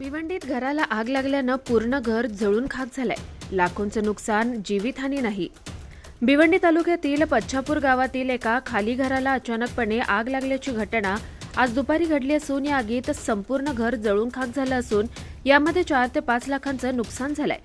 भिवंडीत घराला आग लागल्यानं पूर्ण घर जळून खाक झालंय. लाखोंचं नुकसान जीवितहानी नाही. भिवंडी तालुक्यातील पच्छापूर गावातील एका खाली घराला अचानकपणे आग लागल्याची घटना आज दुपारी घडली असून या आगीत संपूर्ण घर जळून खाक झालं असून यामध्ये चार ते पाच लाखांचं नुकसान झालंय.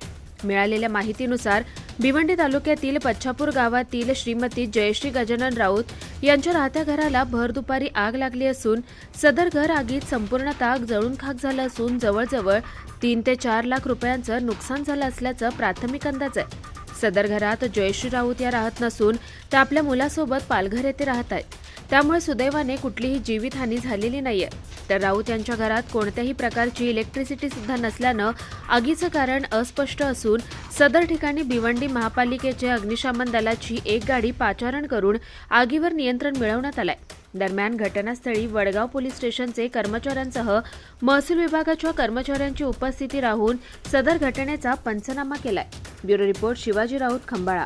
मिळालेल्या माहितीनुसार भिवंडी तालुक्यातील पच्छापूर गावातील श्रीमती जयश्री गजानन राऊत यांच्या राहत्या घराला भर दुपारी आग लागली असून सदर घर आगीत संपूर्ण ताग जळून खाक झालं असून जवळजवळ तीन ते चार लाख रुपयांचं नुकसान झालं असल्याचं प्राथमिक अंदाज आहे. सदर घरात जयश्री राऊत या राहत नसून त्या आपल्या मुलासोबत पालघर येथे राहत आहेत. त्यामुळे सुदैवाने कुठलीही जीवितहानी झालेली नाहीये. तर राऊत यांच्या घरात कोणत्याही प्रकारची इलेक्ट्रिसिटी सुद्धा नसल्यानं आगीचं कारण अस्पष्ट असून सदर ठिकाणी भिवंडी महापालिकेचे अग्निशमन दलाची एक गाडी पाचारण करून आगीवर नियंत्रण मिळवण्यात आलंय. दरम्यान घटनास्थळी वडगाव पोलीस स्टेशनचे कर्मचाऱ्यांसह महसूल विभागाच्या कर्मचाऱ्यांची उपस्थिती राहून सदर घटनेचा पंचनामा केलाय. Bureau report Shivaji Raut Khambala.